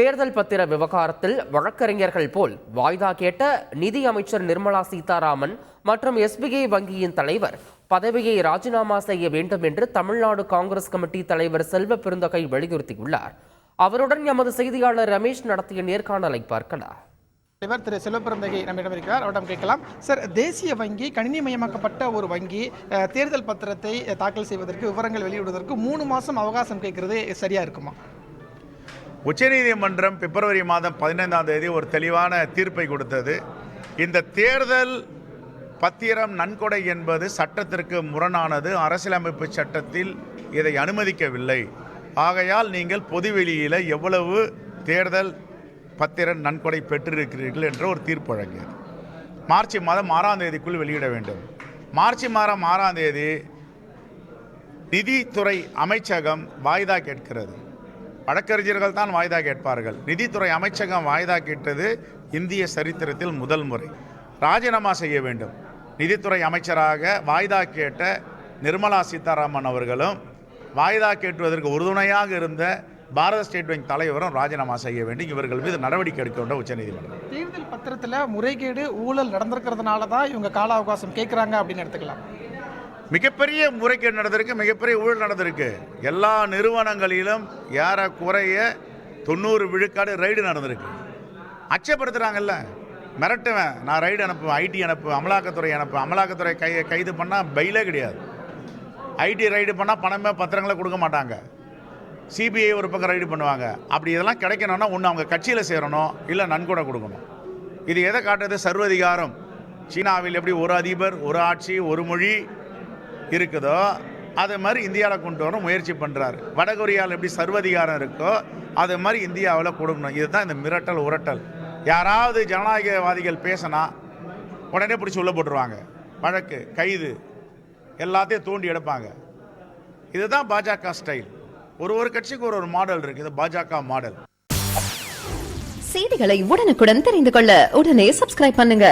தேர்தல் பத்திர விவகாரத்தில் வழக்கறிஞர்கள் போல் வாய்தா கேட்ட நிதி அமைச்சர் நிர்மலா சீதாராமன் மற்றும் எஸ்பிஐ வங்கியின் தலைவர் பதவியை ராஜினாமா செய்ய வேண்டும் என்று தமிழ்நாடு காங்கிரஸ் கமிட்டி தலைவர் செல்வ பெருந்தகை வலியுறுத்தியுள்ளார். அவருடன் எமது செய்தியாளர் ரமேஷ் நடத்திய நேர்காணலை பார்க்கலாம். தலைவர் திரு செல்வப்பிரந்தகை நம்மிடம் இருக்கிறார். அவரிடம் கேட்கலாம். சார் தேசிய வங்கி கணினிமயமாக்கப்பட்ட ஒரு வங்கி தேர்தல் பத்திரத்தை தாக்கல் செய்வதற்கு விவரங்கள் வெளியிடுவதற்கு மூணு மாதம் அவகாசம் கேட்கறது. சரியா இருக்குமா? உச்சநீதிமன்றம் பிப்ரவரி மாதம் பதினைந்தாம் தேதி ஒரு தெளிவான தீர்ப்பை கொடுத்தது. இந்த தேர்தல் பத்திரம் நன்கொடை என்பது சட்டத்திற்கு முரணானது. அரசியலமைப்பு சட்டத்தில் இதை அனுமதிக்கவில்லை. ஆகையால் நீங்கள் பொதுவெளியில் எவ்வளவு தேர்தல் பத்திர நன்கொடை பெற்றிருக்கிறீர்கள் என்ற ஒரு தீர்ப்பு வழங்கியது. மார்ச் மாதம் ஆறாம் தேதிக்குள் வெளியிட வேண்டும். மார்ச் மாதம் ஆறாம் தேதி நிதித்துறை அமைச்சகம் வாய்தா கேட்கிறது. வழக்கறிஞர்கள் தான் வாய்தா கேட்பார்கள். நிதித்துறை அமைச்சகம் வாய்தா கேட்டது இந்திய சரித்திரத்தில் முதல் முறை. ராஜினாமா செய்ய வேண்டும். நிதித்துறை அமைச்சராக வாய்தா கேட்ட நிர்மலா சீதாராமன் அவர்களும் வாய்தா கேட்டுவதற்கு உறுதுணையாக இருந்த பாரத ஸ்டேட் வங்கி தலைவரும் ராஜினாமா செய்ய வேண்டும். இவர்கள் மீது நடவடிக்கை எடுக்க வேண்டும் உச்சநீதிமன்றம். தேர்தல் பத்திரத்தில் முறைகேடு ஊழல் நடந்திருக்கிறதுனால தான் இவங்க கால அவகாசம் கேட்குறாங்க அப்படின்னு எடுத்துக்கலாம். மிகப்பெரிய முறைகேடு நடந்திருக்கு மிகப்பெரிய ஊழல் நடந்திருக்கு. எல்லா நிறுவனங்களிலும் ஏறக்குறைய தொண்ணூறு விழுக்காடு ரைடு நடந்திருக்கு. அச்சப்படுத்துகிறாங்கல்ல மிரட்டுவேன். நான் ரைடு அனுப்புவேன் ஐடி அனுப்புவேன் அமலாக்கத்துறை அனுப்புவேன். அமலாக்கத்துறை கை கைது பண்ணால் பயிலே கிடையாது. ஐடி ரைடு பண்ணால் பணமே பத்திரங்களை கொடுக்க மாட்டாங்க. சிபிஐ ஒரு பக்கம் ரைடு பண்ணுவாங்க. அப்படி இதெல்லாம் கிடைக்கணும்னா ஒன்று அவங்க கட்சியில் சேரணும் இல்லை நன்கொடை கொடுக்கணும். இது எதை காட்டுறது சர்வதிகாரம் சீனாவில் எப்படி ஒரு அதிபர் ஒரு ஆட்சி ஒரு மொழி இருக்குதோ அது மாதிரி இந்தியாவில் கொண்டு வர முயற்சி பண்ணுறாரு வடகொரியாவில் எப்படி சர்வதிகாரம் இருக்கோ அது மாதிரி இந்தியாவில் கொடுக்கணும். இதுதான் இந்த மிரட்டல் உரட்டல். யாராவது ஜனநாயகவாதிகள் பேசினா உடனே பிடிச்சி உள்ள போட்டுருவாங்க. வழக்கு கைது எல்லாத்தையும் தூண்டி எடுப்பாங்க. இதுதான் பாஜக ஸ்டைல். ஒரு ஒரு கட்சிக்கு ஒரு ஒரு மாடல் இருக்குது இது பாஜக மாடல். செய்திகளை உடனுக்குடன் தெரிந்து கொள்ள உடனே சப்ஸ்கிரைப் பண்ணுங்க.